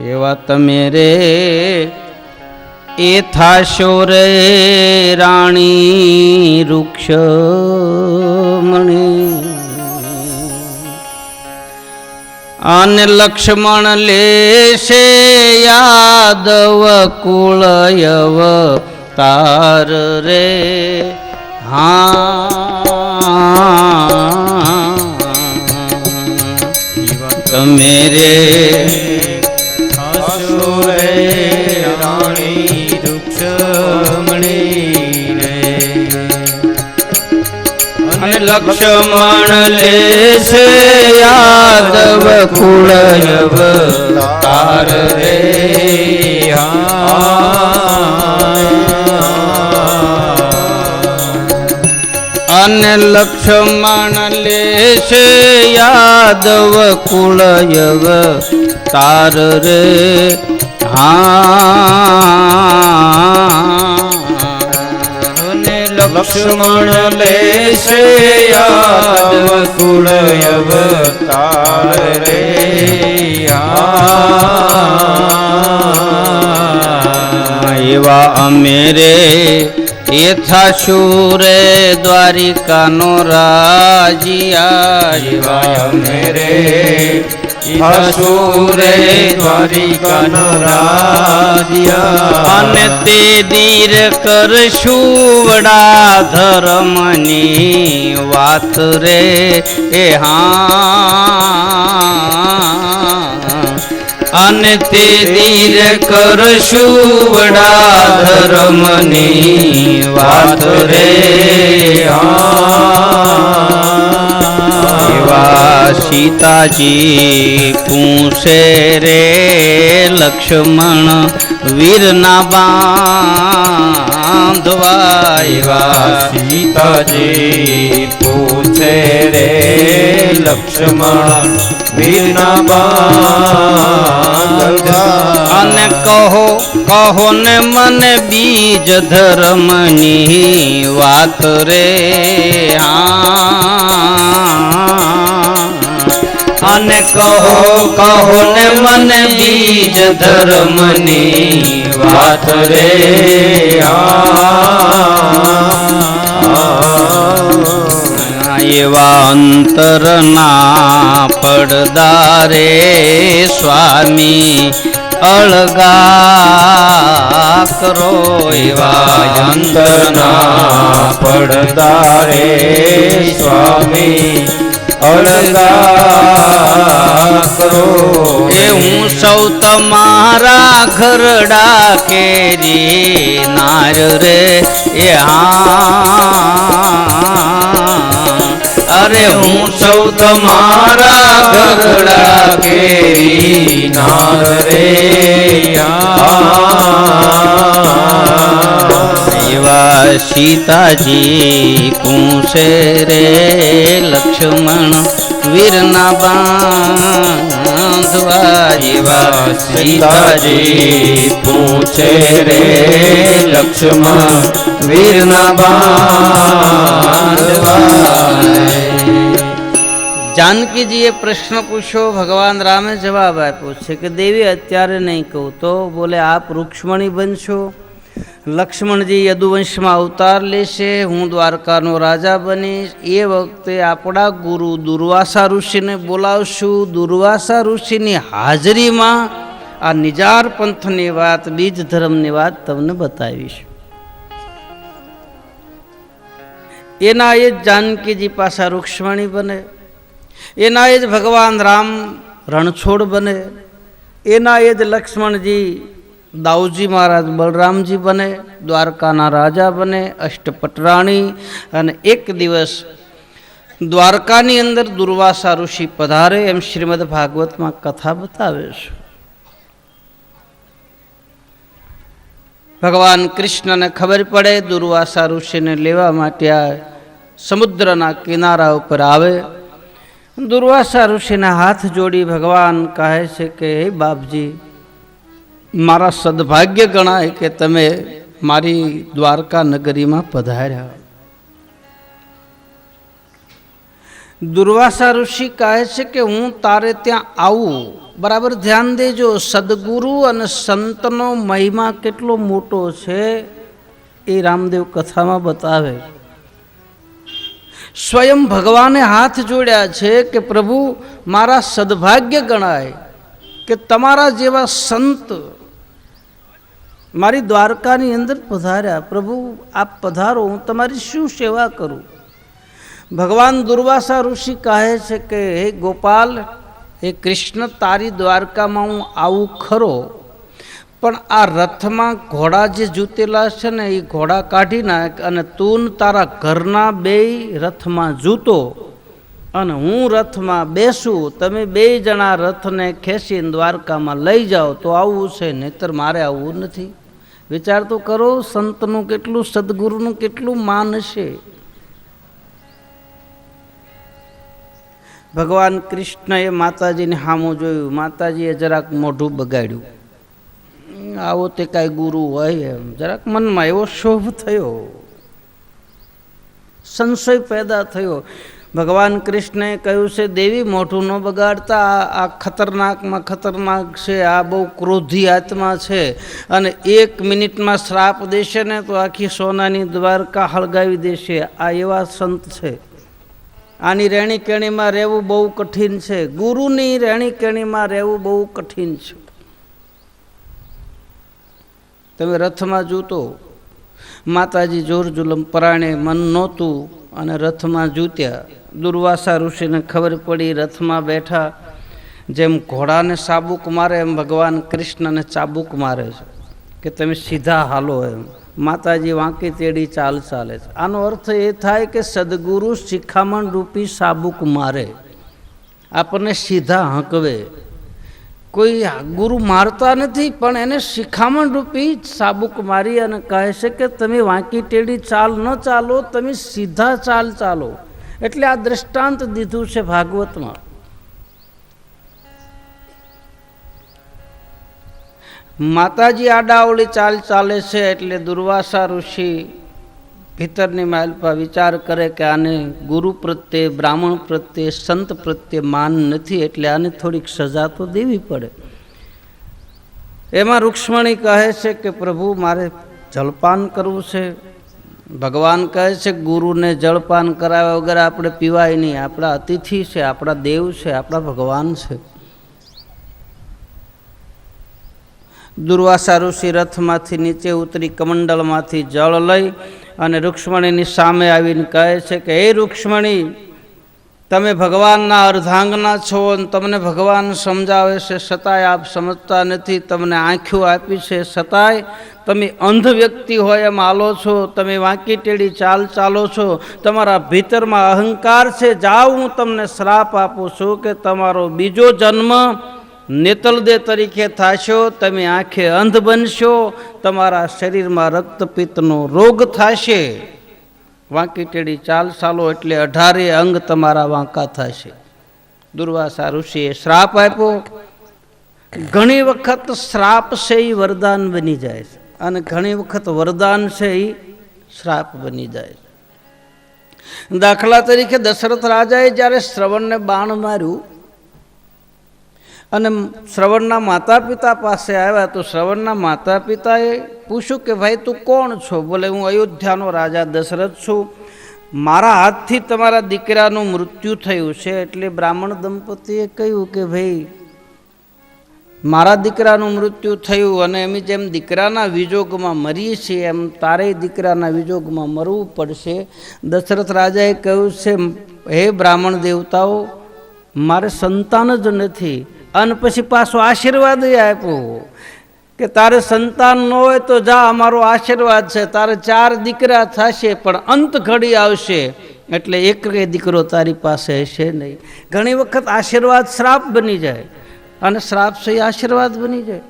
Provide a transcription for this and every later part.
એવા તમે રે એ થાશો રે રાણી વૃક્ષમણી અને લક્ષ્મણ લેશે યાદવ કુળયવ તાર રે. હા. તમે રે લક્ષ્મણ લેશે યાદવ કુળયવ તાર રે. અને લક્ષ્મણ લેશે યાદવ કુળયવ તાર રે હા લક્ષ્મણ લેશે યાદ અવતાર તાર રે એવા અમે રે એ થાશું રે દ્વારિકાનો રાજીયા અમે મેરે હસુરે દ્વારિકાનો રાજ્ય અને તે દીર કરશું વડા ધર્મની વાત રે. એ હા. અને તે દીર કરશું વડા ધર્મની વાત રે. એવા સીતાજી પૂછે રે લક્ષ્મણ વીરના બાંધવા એવા સીતાજી પૂછે રે લક્ષ્મણ અને કહો કહો ને મને બીજ ધર્મની વાત રે અને કહો કહો ને મને બીજ ધર્મની વાત રે આ એવા અંતરના પડદારે સ્વામી અળગા કરો એવા અંતરના પડદારે સ્વામી અળગા કરો. એ હું સૌ તમારા ઘરડા કેરી નાર રે, એ હા. અરે હું સૌ તમારા ઘરડા કેરી નાર રે. એવા સીતાજી પૂછે રે લક્ષ્મણ વીરના બાંધવા સીતાજી પૂછે રે લક્ષ્મણ વીરના જાનકીજીએ પ્રશ્ન પૂછ્યો, ભગવાન રામે જવાબ આપ્યો છે કે, દેવી, અત્યારે નહીં કહું તો? બોલે, આપ રૂક્ષ્મણી બનશો. લક્ષ્મણજી યદુવંશમાં અવતાર લેશે, હું દ્વારકાનો રાજા બનીશ. એ વખતે આપણા ગુરુ દુર્વાસા ઋષિને બોલાવશું. દુર્વાસા ઋષિની હાજરીમાં આ નિજાર પંથની વાત, બીજ ધર્મની વાત તમને બતાવીશ. એના એ જ જાનકીજી પાસા રૂક્ષ્મણી બને. એના એ જ ભગવાન રામ રણછોડ બને. એના એ જ લક્ષ્મણજી દાઉજી મહારાજ બલરામજી બને, દ્વારકાના રાજા બને, અષ્ટપટરાણી અને એક દિવસ દ્વારકાની અંદર દુર્વાસા ઋષિ પધારે એમ શ્રીમદ ભાગવતમાં કથા બતાવે છે. ભગવાન કૃષ્ણને ખબર પડે દુર્વાસા ઋષિને લેવા માટે આ સમુદ્રના કિનારા ઉપર આવે. દુર્વાસા ઋષિના હાથ જોડી ભગવાન કહે છે કે, હે બાપજી મારા સદભાગ્ય ગણાય કે તમે મારી દ્વારકા નગરીમાં પધાર્યા. દુર્વાસા ઋષિ કહે છે કે હું તારે ત્યાં આવું. બરાબર ધ્યાન દેજો, સદગુરુ અને સંતનો મહિમા કેટલો મોટો છે એ રામદેવ કથામાં બતાવે. સ્વયં ભગવાને હાથ જોડ્યા છે કે પ્રભુ મારા સદભાગ્ય ગણાય કે તમારા જેવા સંત મારી દ્વારકાની અંદર પધાર્યા, પ્રભુ, આપ પધારો, હું તમારી શું સેવા કરું? ભગવાન દુર્વાસા ઋષિ કહે છે કે, હે ગોપાલ, હે કૃષ્ણ, તારી દ્વારકામાં હું આવું ખરો, પણ આ રથમાં ઘોડા જે જૂતેલા છે ને, એ ઘોડા કાઢી નાખ અને તું તારા ઘરના બે રથમાં જૂતો અને હું રથમાં બેસું, તમે બે જણા રથને ખેંચીને દ્વારકામાં લઈ જાઓ, તો આવવું છે, નહીતર મારે આવવું નથી. વિચાર તો કરો, સંતનું કેટલું, સદગુરુનું કેટલું માન છે. ભગવાન કૃષ્ણએ માતાજીને હામું જોયું. માતાજીએ જરાક મોઢું બગાડ્યું. આવો તે કાંઈ ગુરુ હોય એમ. જરાક મનમાં એવો શોભ થયો. સંશય પેદા થયો. ભગવાન કૃષ્ણે કહ્યું છે, દેવી, મોઢું ન બગાડતા આ- ખતરનાકમાં ખતરનાક છે, આ બહુ ક્રોધી આત્મા છે. અને એક મિનિટમાં શ્રાપ દેશે ને તો આખી સોનાની દ્વારકા હળગાવી દેશે. આ એવા સંત છે. આની રહેણી કેણીમાં રહેવું બહુ કઠિન છે. ગુરુની રહેણી કેણીમાં રહેવું બહુ કઠિન છે. તમે રથમાં જૂતો માતાજી જોર જુલમ પરાણે મન નહોતું અને રથમાં જૂત્યા. દુર્વાસા ઋષિને ખબર પડી રથમાં બેઠા. જેમ ઘોડાને ચાબુક મારે, એમ ભગવાન કૃષ્ણને ચાબુક મારે છે. કે તમે સીધા હાલો એમ. માતાજી વાંકી તેડી ચાલ ચાલે છે. આનો અર્થ એ થાય કે સદગુરુ શિખામણ રૂપી સાબુક મારે. આપણને સીધા હંકવે. કોઈ ગુરુ મારતા નથી, પણ એને શિખામણ રૂપી સાબુક મારી અને કહે છે કે તમે વાંકી ટેડી ચાલ ન ચાલો, તમે સીધા ચાલ ચાલો. એટલે આ દ્રષ્ટાંત દીધું છે ભાગવતમાં. માતાજી આડાવળી ચાલ ચાલે છે એટલે દુર્વાસા ઋષિ ભીતરની માલપા વિચાર કરે કે આને ગુરુ પ્રત્યે, બ્રાહ્મણ પ્રત્યે, સંત પ્રત્યે માન નથી એટલે આને થોડીક સજા તો દેવી પડે. એમાં રૂક્ષ્મણી કહે છે કે પ્રભુ મારે જલપાન કરવું છે. ભગવાન કહે છે ગુરુને જળપાન કરાવ્યા વગર આપણે પીવાય નહીં. આપણા અતિથિ છે, આપણા દેવ છે, આપણા ભગવાન છે. દુર્વાસા ઋષિ રથમાંથી નીચે ઉતરી કમંડલમાંથી જળ લઈ અને રૂક્ષ્મણીની સામે આવીને કહે છે કે, હે રૂક્ષ્મણી, તમે ભગવાનના અર્ધાંગના છો અને તમને ભગવાન સમજાવે છે, છતાંય આપ સમજતા નથી, તમને આંખ્યું આપી છે, છતાંય તમે અંધ વ્યક્તિ હોય એમ આલો છો, તમે વાંકી ટેડી ચાલ ચાલો છો, તમારા ભીતરમાં અહંકાર છે, જાઓ હું તમને શ્રાપ આપું છું કે તમારો બીજો જન્મ નેતલદે તરીકે થશો, તમે આંખે અંધ બનશો, તમારા શરીરમાં રક્તપિત્તનો રોગ થશે. વાંકી ટેડી ચાલ ચાલો એટલે અઢારે અંગ તમારા વાંકા થશે. દુર્વાસા ઋષિએ શ્રાપ આપ્યો. ઘણી વખત શ્રાપ છે એ વરદાન બની જાય છે. અને ઘણી વખત વરદાન છે એ શ્રાપ બની જાય છે. દાખલા તરીકે દશરથ રાજાએ જ્યારે શ્રવણને બાણ માર્યું અને શ્રવણના માતા પિતા પાસે આવ્યા તો શ્રવણના માતા પિતાએ પૂછ્યું કે, ભાઈ, તું કોણ છો? બોલે, હું અયોધ્યાનો રાજા દશરથ છું. મારા હાથથી તમારા દીકરાનું મૃત્યુ થયું છે. એટલે બ્રાહ્મણ દંપતીએ કહ્યું કે, ભાઈ, મારા દીકરાનું મૃત્યુ થયું અને એમ જેમ દીકરાના વિજોગમાં મરીએ છીએ, એમ તારે દીકરાના વિજોગમાં મરવું પડશે. દશરથ રાજાએ કહ્યું છે, હે બ્રાહ્મણ દેવતાઓ, મારે સંતાન જ નથી. અને પછી પાછો આશીર્વાદ આપ્યો. કે તારે સંતાન ન હોય તો જા, અમારો આશીર્વાદ છે. તારે ચાર દીકરા થશે, પણ અંત ઘડી આવશે. એટલે એક દીકરો તારી પાસે હશે નહીં. ઘણી વખત આશીર્વાદ શ્રાપ બની જાય. અને શ્રાપ છે આશીર્વાદ બની જાય.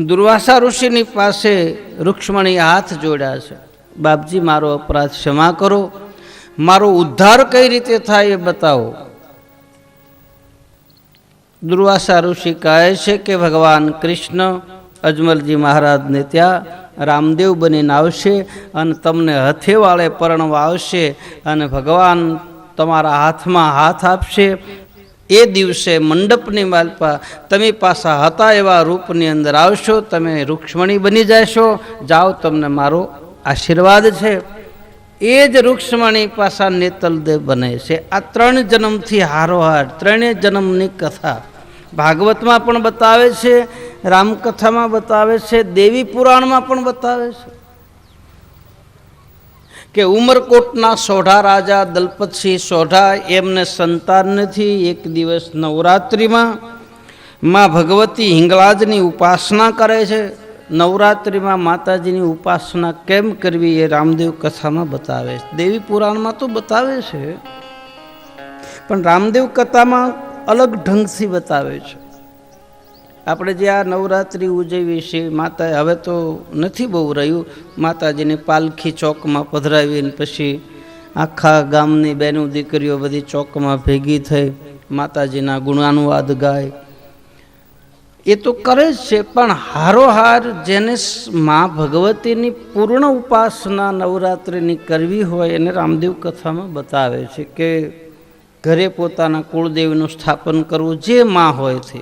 દુર્વાસા ઋષિની પાસે રૂક્ષ્મણી હાથ જોડ્યા છે. બાપજી, મારો અપરાધ ક્ષમા કરો. મારો ઉદ્ધાર કઈ રીતે થાય એ બતાવો. દુર્વાસા ઋષિ કહે છે કે ભગવાન કૃષ્ણ અજમલજી મહારાજને ત્યાં રામદેવ બનીને આવશે અને તમને હથેવાળે પરણવા આવશે અને ભગવાન તમારા હાથમાં હાથ આપશે. એ દિવસે મંડપની માલપા તમે પાછા હતા એવા રૂપની અંદર આવશો, તમે રૂક્ષ્મણી બની જશો. જાઓ, તમને મારો આશીર્વાદ છે. એ જ રૂક્ષ્મણી પાછા નેતલદેવ બને છે. આ ત્રણ જન્મથી હારોહાર, ત્રણેય જન્મની કથા ભાગવતમાં પણ બતાવે છે, રામકથામાં બતાવે છે, દેવી પુરાણમાં પણ બતાવે છે. કે ઉમરકોટના સોઢા રાજા દલપતસિંહ સોઢા એમને સંતાન નથી. એક દિવસ નવરાત્રિમાં માં ભગવતી હિંગળાજની ઉપાસના કરે છે. નવરાત્રિમાં માતાજીની ઉપાસના કેમ કરવી એ રામદેવ કથામાં બતાવે છે. દેવી પુરાણમાં તો બતાવે છે, પણ રામદેવ કથામાં અલગ ઢંગથી બતાવે છે. આપણે જે આ નવરાત્રિ ઉજવીએ છીએ માતા હવે તો નથી બહુ રહ્યું. માતાજીને પાલખી ચોકમાં પધરાવીને પછી આખા ગામની બહેનો દીકરીઓ બધી ચોકમાં ભેગી થઈ, માતાજીના ગુણાનુવાદ ગાય. એ તો કરે જ છે, પણ હારોહાર જેને મા ભગવતીની પૂર્ણ ઉપાસના નવરાત્રિની કરવી હોય એને રામદેવ કથામાં બતાવે છે કે ઘરે પોતાના કુળદેવીનું સ્થાપન કરવું જે માં હોય તે.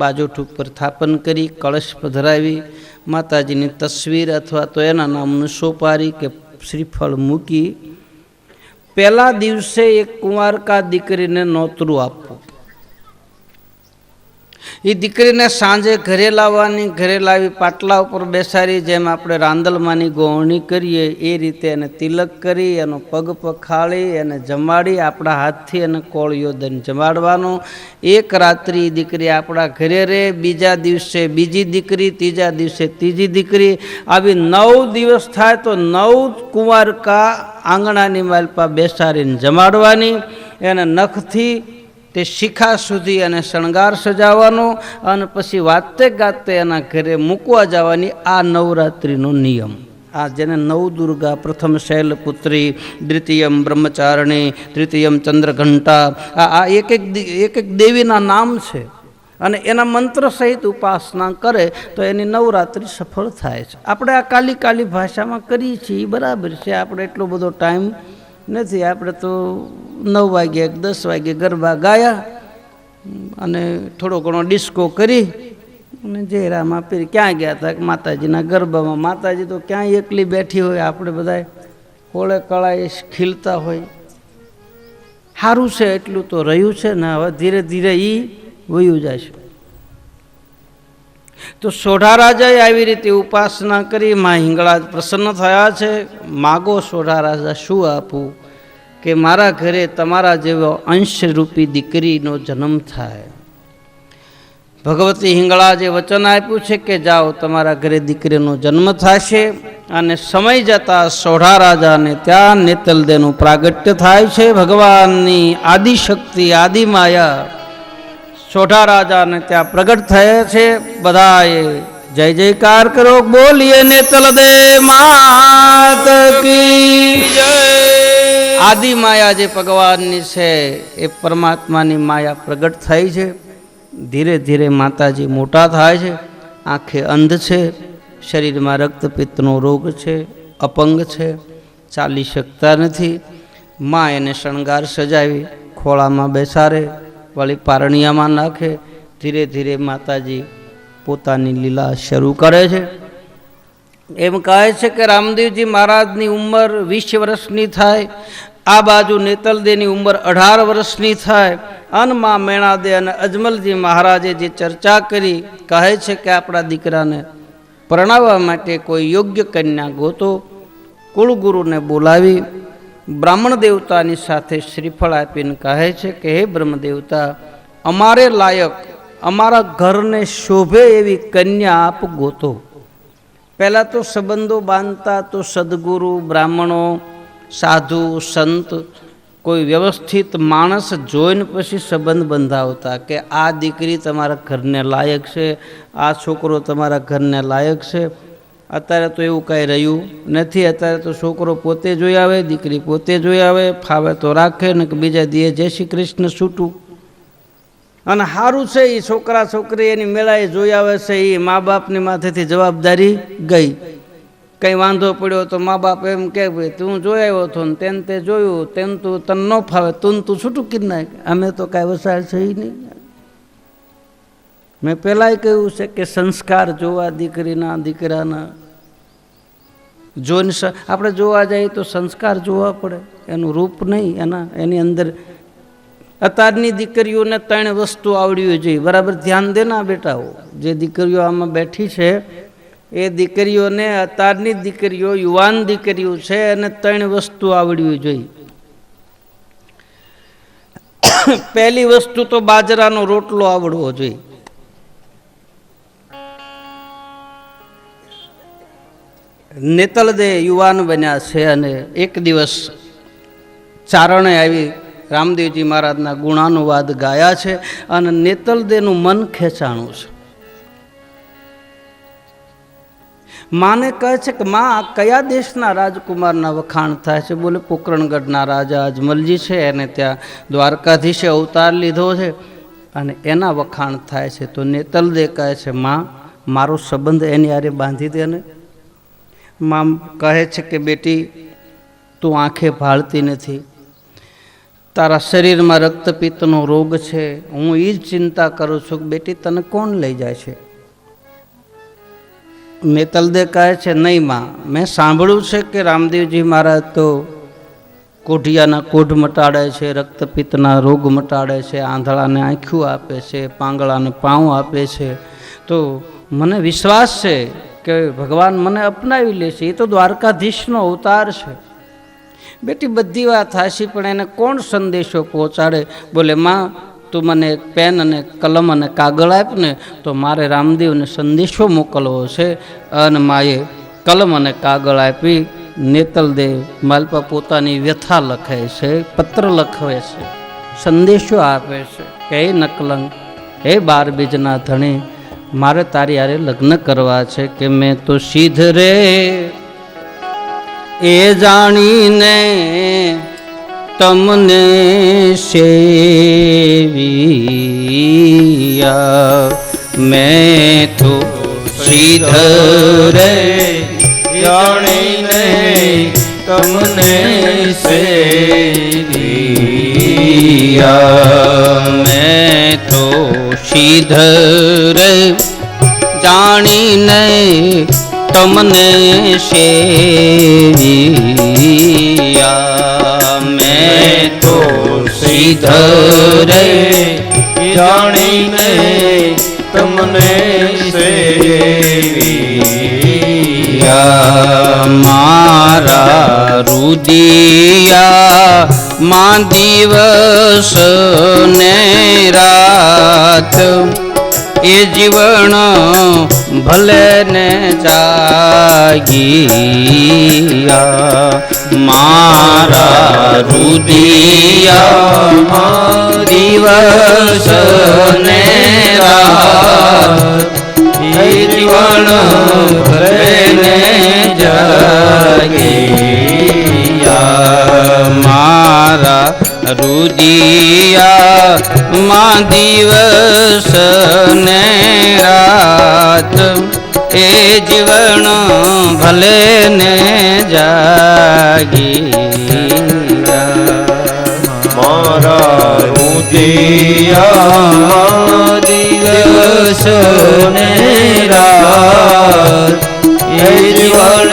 બાજોઠ ઉપર સ્થાપન કરી, કળશ પધરાવી, માતાજીની તસવીર અથવા તો એના નામનું સોપારી કે શ્રીફળ મૂકી, પહેલા દિવસે એક કુંવારકા દીકરીને નોતરું આપવું. એ દીકરીને સાંજે ઘરે લાવવાની, ઘરે લાવી પાટલા ઉપર બેસાડી, જેમ આપણે રાંદલમાંની ગોવણી કરીએ, એ રીતે એને તિલક કરી, એનો પગ પખાળી, એને જમાડી, આપણા હાથથી એને કોળિયો દઈને જમાડવાનો. એક રાત્રિ દીકરી આપણા ઘરે રહે, બીજા દિવસે બીજી દીકરી, ત્રીજા દિવસે ત્રીજી દીકરી. આવી નવ દિવસ થાય તો નવ કુંવારકા આંગણાની માલપા બેસાડીને જમાડવાની. એને નખથી તે શિખા સુધી અને શણગાર સજાવવાનો અને પછી વાતે ગાતે એના ઘરે મૂકવા જવાની આ નવરાત્રિનો નિયમ. આ જેને નવ દુર્ગા, પ્રથમ શૈલપુત્રી, દ્વિતીયમ બ્રહ્મચારણી, તૃતીયમ ચંદ્રઘંટા, આ આ એક એક એક એક દેવીના નામ છે. અને એના મંત્ર સહિત ઉપાસના કરે તો એની નવરાત્રિ સફળ થાય છે. આપણે આ કાલી કાલી ભાષામાં કરીએ છીએ બરાબર છે. આપણે એટલો બધો ટાઈમ નથી. આપણે તો નવ વાગે દસ વાગે ગરબા ગાયા અને થોડો ઘણો ડિસ્કો કરી અને જયરામાં પીર ક્યાં ગયા હતા માતાજીના ગરબામાં. માતાજી તો ક્યાં એકલી બેઠી હોય, આપણે બધા હોળે કળાએ ખીલતા હોય. સારું છે, એટલું તો રહ્યું છે ને હવે ધીરે ધીરે એ વયું છે. તો સોઢા રાજાએ આવી રીતે ઉપાસના કરી, માં હિંગળા પ્રસન્ન થયા છે. માગો સોઢા રાજા, શું આપું? કે મારા ઘરે તમારા જેવો અંશરૂપી દીકરીનો જન્મ થાય. ભગવતી હિંગળાજે વચન આપ્યું છે કે જાઓ તમારા ઘરે દીકરીનો જન્મ થશે અને સમય જતાં સોઢા રાજાને ત્યાં નેતલદેનું પ્રાગટ્ય થાય છે. ભગવાનની આદિશક્તિ, આદિમાયા સોઢા રાજાને ત્યાં પ્રગટ થયા છે. બધાએ જય જયકાર કરો, બોલીએ નેતલદે માત કી જય. આદિ માયા જે ભગવાનની છે, એ પરમાત્માની માયા પ્રગટ થઈ છે. ધીરે ધીરે માતાજી મોટા થાય છે. આંખે અંધ છે. શરીરમાં રક્તપિત્તનો રોગ છે. અપંગ છે. ચાલી શકતા નથી. મા એને શણગાર સજાવી, ખોળામાં બેસાડે, વળી પારણિયામાં નાખે. ધીરે ધીરે માતાજી પોતાની લીલા શરૂ કરે છે. એમ કહે છે કે રામદેવજી મહારાજની ઉંમર વીસ વર્ષની થાય. આ બાજુ નેતલદેની ઉંમર અઢાર વર્ષની થાય. અનમાં મેણાદે અને અજમલજી મહારાજે જે ચર્ચા કરી, કહે છે કે આપણા દીકરાને પરણાવવા માટે કોઈ યોગ્ય કન્યા ગોતો. કુળગુરુને બોલાવી, બ્રાહ્મણ દેવતાની સાથે શ્રીફળ આપીને કહે છે કે, હે બ્રહ્મદેવતા અમારે લાયક, અમારા ઘરને શોભે એવી કન્યા આપ ગોતો. પહેલાં તો સંબંધો બાંધતા તો સદગુરુ, બ્રાહ્મણો સાધુ, સંત, કોઈ વ્યવસ્થિત માણસ જોઈને પછી સંબંધ બંધાવતા કે આ દીકરી તમારા ઘરને લાયક છે, આ છોકરો તમારા ઘરને લાયક છે. અત્યારે તો એવું કાંઈ રહ્યું નથી. અત્યારે તો છોકરો પોતે જોઈ આવે, દીકરી પોતે જોઈ આવે, ફાવે તો રાખે, ને કે બીજા દીએ જય શ્રી કૃષ્ણ છૂટું. અને સારું છે એ છોકરા છોકરી એની મેળાએ જોઈ આવે છે એ મા બાપની માથેથી જવાબદારી ગઈ. કંઈ વાંધો પડ્યો તો મા બાપ એમ કે ભાઈ, તું જોઈ આવ્યો હતો ને તેને તે જોયું, તેમ તું, તને ન ફાવે, તું તું છૂટું કીધ નાખ. અમે તો કાંઈ વસાડ છે નહીં. મેં પહેલાંય કહ્યું છે કે સંસ્કાર જોવા દીકરીના દીકરાના. જોઈને આપણે જોવા જઈએ તો સંસ્કાર જોવા પડે, એનું રૂપ નહીં, એના, એની અંદર અત્યારની દીકરીઓને ત્રણ વસ્તુ આવડવી જોઈએ બરાબર ધ્યાન દેના બેટાઓ જે દીકરીઓ આમાં બેઠી છે એ દીકરીઓને અત્યારની દીકરીઓ, યુવાન દીકરીઓ છે અને ત્રણ વસ્તુ આવડવી જોઈએ. પહેલી વસ્તુ તો બાજરાનો રોટલો આવડવો જોઈએ. નેતલદે યુવાન બન્યા છે અને એક દિવસ ચારણે આવી રામદેવજી મહારાજના ગુણાનુવાદ ગાયા છે અને નેતલદેનું મન ખેંચાણું છે. માને કહે છે કે માં કયા દેશના રાજકુમારના વખાણ થાય છે? બોલે, પોકરણગઢના રાજા અજમલજી છે, એને ત્યાં દ્વારકાધીશે અવતાર લીધો છે અને એના વખાણ થાય છે. તો નેતલદે કહે છે, માં, મારો સંબંધ એની આરે બાંધી દે ને. માં કહે છે કે, બેટી, તું આંખે ભાળતી નથી. તારા શરીરમાં રક્તપિત્તનો રોગ છે. હું એ જ ચિંતા કરું છું કે બેટી, તને કોણ લઈ જાય છે? મેતલદે કહે છે, નહીં માં. મેં સાંભળ્યું છે કે રામદેવજી મહારાજ તો કોઢિયાના કોઢ મટાડે છે, રક્તપિત્તના રોગ મટાડે છે, આંધળાને આંખ્યું આપે છે, પાંગળાને પાઉં આપે છે. તો મને વિશ્વાસ છે કે ભગવાન મને અપનાવી લેશે એ તો દ્વારકાધીશનો અવતાર છે. બેટી, બધી વાત હાશી પણ એને કોણ સંદેશો પહોંચાડે? બોલે, માં તું મને પેન અને કલમ અને કાગળ આપ ને તો મારે રામદેવને સંદેશો મોકલવો છે. અને માએ કલમ અને કાગળ આપી નેતલદેવ માલપા પોતાની વ્યથા લખે છે, પત્ર લખવે છે, સંદેશો આપે છે. કે હે નકલંગ, હે બાર બીજના ધણી, મારે તારી યારે લગ્ન કરવા છે કે મેં તો સીધ રે એ જાણીને તમને સેવિયા. મેં તો સિદ્ધ રે જાણીને તમને સેવિયા. મેં તો સિદ્ધ રે જાણીને તમને સેવિયા. મેં તો સિદ્ધ રે જાણીને તમને સેવિયા મારા રુદિયા, માં દિવસ ને રાત. એ જીવન ભલે ને જાગિયા મારા રુદિયા દિવસ ને જીવન ભલે જગિયા. મારા રુદિયા માં દિવસ ને રાત એ જીવન ભલે ને જાગી મારા રુદિયા દિવસ ને રાત. એ જીવન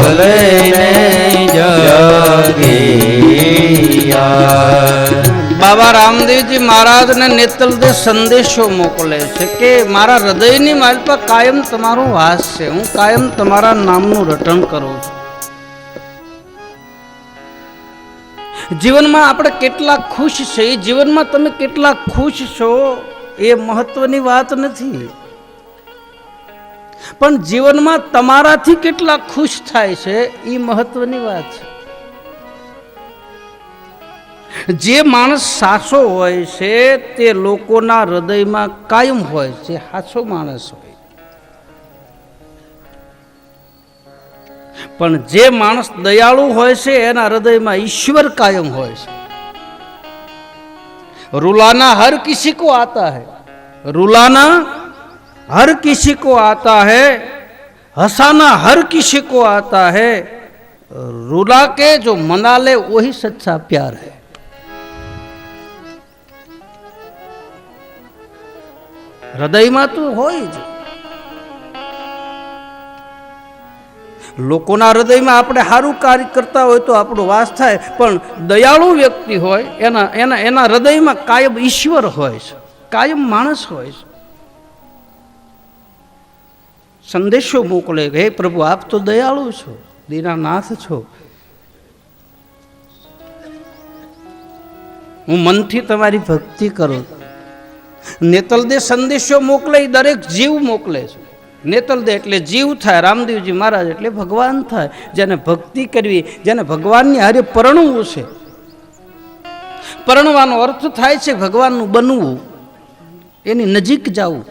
ભલે ને જાગિયા બાબા રામદેવજી મહારાજને નેતલદે સંદેશો મોકલે છે કે મારા હૃદયની માલપા કાયમ તમારો વાસ છે. હું કાયમ તમારા નામનું રટણ કરું છું. જીવનમાં આપણે કેટલા ખુશ છે. જીવનમાં તમે કેટલા ખુશ છો એ મહત્વની વાત નથી. પણ જીવનમાં તમારાથી કેટલા ખુશ થાય છે એ મહત્વની વાત છે. જે માણસ સાસો હોય છે, તે લોકોના હૃદયમાં કાયમ હોય છે સાચો માણસ હોય. પણ જે માણસ દયાળુ હોય છે, એના હૃદયમાં ઈશ્વર કાયમ હોય છે. રૂલાના હર કિસી કો આતા હૈ. રૂલાના હર કિસી કો આતા હૈ. હસાના હર કિસી કો આતા હૈ. રૂલા કે જો મના લે વહી સચ્ચા પ્યાર હૈ. હૃદયમાં તો હોય જ. લોકોના હૃદયમાં આપણે સારું કાર્ય કરતા હોય તો આપણો વાસ થાય, પણ દયાળુ વ્યક્તિ હોય, એના એના એના હૃદયમાં કાયમ ઈશ્વર હોય છે, કાયમ માણસ હોય છે. સંદેશો મોકલે હે પ્રભુ, આપ તો દયાળુ છો, દીનાનાથ છો. હું મનથી તમારી ભક્તિ કરું. નેતલદે સંદેશો મોકલે દરેક જીવ મોકલે છે. નેતલદે એટલે જીવ થાય, રામદેવજી મહારાજ એટલે ભગવાન થાય. જેને ભક્તિ કરવી, જેને ભગવાનની હારે પરણવું છે. પરણવાનો અર્થ થાય છે ભગવાનનું બનવું, એની નજીક જવું.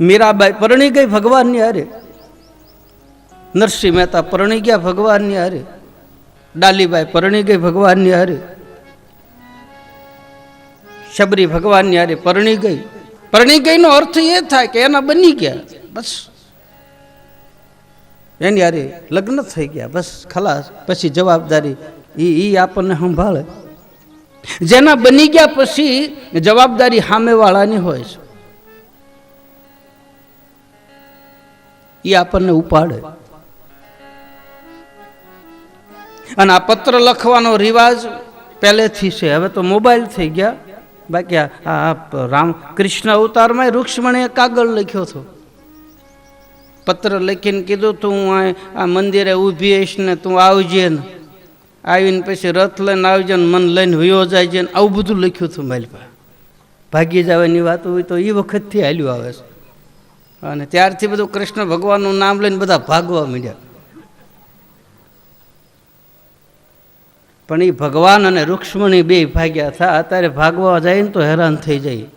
મીરાબાઈ પરણી ગઈ ભગવાનની હારે. નરસિંહ મહેતા પરણી ગયા ભગવાનની હારે. ડાલીબાઈ પરણી ગઈ ભગવાનની હારે. શબરી ભગવાનની હારે પરણી ગઈ. પરણી ગઈનો અર્થ એ થાય કે એના બની ગયા. બસ. એની હારે લગ્ન થઈ ગયા. બસ, ખલાસ. પછી જવાબદારી એ એ આપણને સંભાળે. જેના બની ગયા પછી જવાબદારી સામેવાળાની હોય છે. એ આપણને ઉપાડે. અને આ પત્ર લખવાનો રિવાજ પહેલેથી છે. હવે તો મોબાઈલ થઈ ગયા. બાકી આ રામ કૃષ્ણ અવતારમાં રૂક્ષ્મણે કાગળ લખ્યો હતો. પત્ર લખીને કીધું, તું આ મંદિરે ઊભી હઈશ ને તું આવજે ને. આવીને પછી રથ લઈને આવજે ને મન લઈને વયો જાય છે ને આવું બધું લખ્યું હતું મારી પાસે. ભાગી જવાની વાત હોય તો એ વખતથી હાલ્યું આવે છે. અને ત્યારથી બધું કૃષ્ણ ભગવાનનું નામ લઈને બધા ભાગવા માંડ્યા. પણ એ ભગવાન અને રૂક્ષ્મણી બે ભાગ્યા થા. અત્યારે ભાગવા જાય ને તો હેરાન થઈ જાય.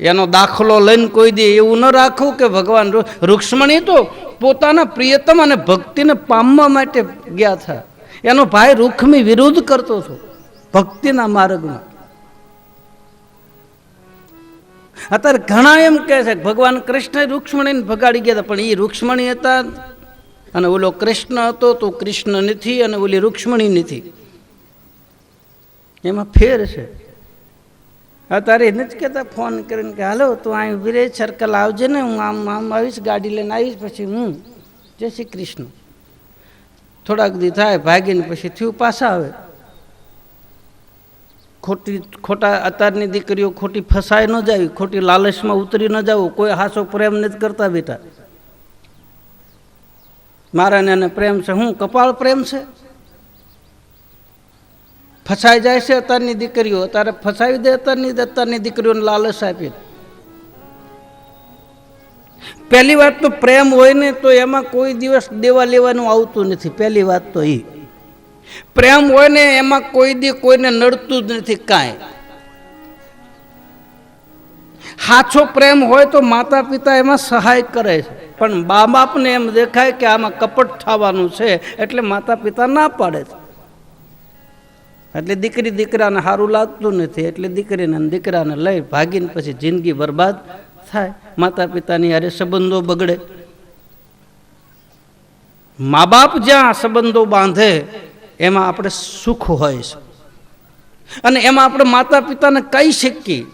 એનો દાખલો લઈને કોઈ દે એવું ન રાખવું કે ભગવાન રૂક્ષ્મણી તો પોતાના પ્રિયતમ અને ભક્તિને પામવા માટે ગયા હતા એનો ભાઈ રૂખમી વિરોધ કરતો હતો, ભક્તિના માર્ગમાં. અત્યારે ઘણા એમ કહે છે ભગવાન કૃષ્ણ રૂક્ષ્મણીને ભગાડી ગયા હતા, પણ એ રૂક્ષ્મણી હતા અને ઓલો કૃષ્ણ હતો તો કૃષ્ણ નથી અને ઓલી રૂક્ષ્મણી નથી. એમાં ફેર છે. અત્યારે એને જ કહેતા ફોન કરીને કે, હાલો, તું અહીં ઊભી સર્કલ આવજે ને, હું આમ આમ આવીશ, ગાડી લઈને આવીશ, પછી હું. જય શ્રી કૃષ્ણ. થોડાક દી થાય, ભાગીને પછી થયું, પાછા આવે. ખોટી, ખોટા અત્યારની દીકરીઓ ખોટી ફસાય ન જાય, ખોટી લાલચમાં ઉતરી ન જાવ કોઈ હાસો પ્રેમ નથી કરતા બેટા. મારા ને એને પ્રેમ છે. હું કપાળ પ્રેમ છે? ફસાઈ જાય છે અત્યારની દીકરીઓ. તારે ફસાવી દે અત્યારની અત્યારની દીકરીઓને લાલચ આપી પહેલી વાત તો પ્રેમ હોય ને તો એમાં કોઈ દિવસ દેવા લેવાનું આવતું નથી. પહેલી વાત તો એ પ્રેમ હોય ને એમાં કોઈ દી કોઈને નડતું જ નથી કાંઈ. સાચો પ્રેમ હોય તો માતા પિતા એમાં સહાય કરે છે. પણ બા બાપને એમ દેખાય કે આમાં કપટ થવાનું છે, એટલે માતા પિતા ના પાડે છે. એટલે દીકરી દીકરાને સારું લાગતું નથી, એટલે દીકરીને દીકરાને લઈ ભાગીને પછી જિંદગી બરબાદ થાય. માતા પિતાની હારે સંબંધો બગડે. મા બાપ જ્યાં સંબંધો બાંધે, એમાં આપણે સુખ હોય છે. અને એમાં આપણે માતા પિતાને કહી શકીએ?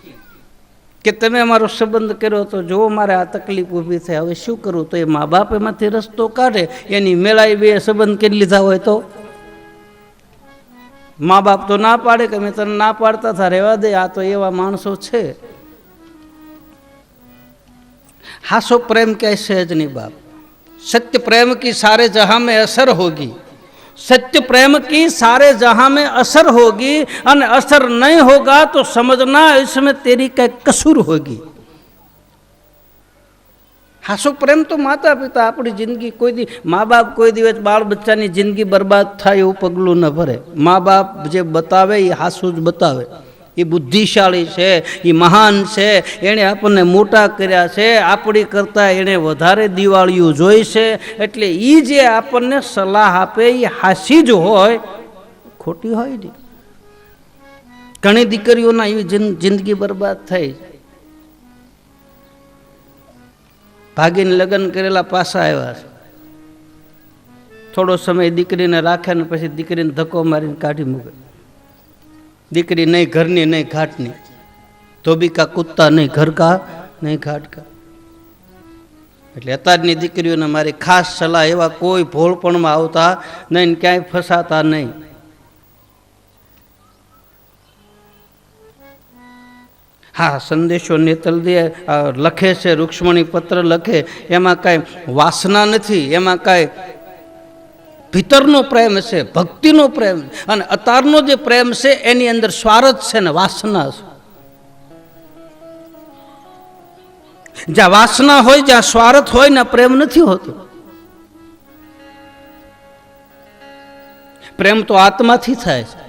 કે તમે અમારો સંબંધ કર્યો તો જો મારે આ તકલીફ ઊભી થઈ હવે શું કરવું તો એ મા બાપ એમાંથી રસ્તો કાઢે એની મેળાએ બે સંબંધ કરી લીધા હોય તો મા બાપ તો ના પાડે કે મેં તને ના પાડતા હતા રહેવા દે આ તો એવા માણસો છે હાસો પ્રેમ कैसे है नहीं बाप सत्य प्रेम की सारे जहां में असर होगी सत्य प्रेम की सारे जहां में असर होगी और असर नहीं होगा तो समझना इसमें तेरी क्या कसूर होगी હાસો પ્રેમ તો માતા પિતા આપણી જિંદગી કોઈ દી મા બાપ કોઈ દિવસ બાળ બચ્ચાની જિંદગી બરબાદ થાય એવું પગલું ન ભરે મા બાપ જે બતાવે એ હાસું જ બતાવે એ બુદ્ધિશાળી છે, એ મહાન છે, એણે આપણને મોટા કર્યા છે, આપણી કરતાં એણે વધારે દિવાળીઓ જોઈ છે, એટલે એ જે આપણને સલાહ આપે એ હાસી જ હોય, ખોટી હોય નહીં ઘણી દીકરીઓના એવી જિંદગી બરબાદ થઈ. ભાગીને લગ્ન કરેલા પાસા આવ્યા છે. થોડો સમય દીકરીને રાખે ને પછી દીકરીને ધક્કો મારીને કાઢી મૂકે દીકરી નહીં ઘરની, નહીં ઘાટની ધોબી કા કૂદતા નહીં ઘર કા નહીં ઘાટ કા એટલે અત્યારની દીકરીઓને મારી ખાસ સલાહ એવા કોઈ ભોળપણમાં આવતા નહીં ક્યાંય ફસાતા નહીં. હા, સંદેશો નેતલ દે લખે છે, રૂક્ષ્મણી પત્ર લખે. એમાં કાંઈ વાસના નથી, એમાં કાંઈ ભીતરનો પ્રેમ છે, ભક્તિનો પ્રેમ અને અતારનો જે પ્રેમ છે, એની અંદર સ્વાર્થ છે ને વાસના છે. જ્યાં વાસના હોય, જ્યાં સ્વાર્થ હોય ને પ્રેમ નથી હોતો. પ્રેમ તો આત્માથી થાય છે.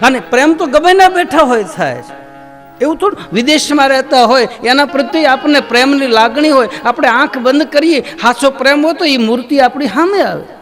અને પ્રેમ તો ગમે ના બેઠા હોય થાય છે. એવું થોડું વિદેશમાં રહેતા હોય, એના પ્રત્યે આપણને પ્રેમની લાગણી હોય, આપણે આંખ બંધ કરીએ, હાસો પ્રેમ હોય તો એ મૂર્તિ આપણી સામે આવે.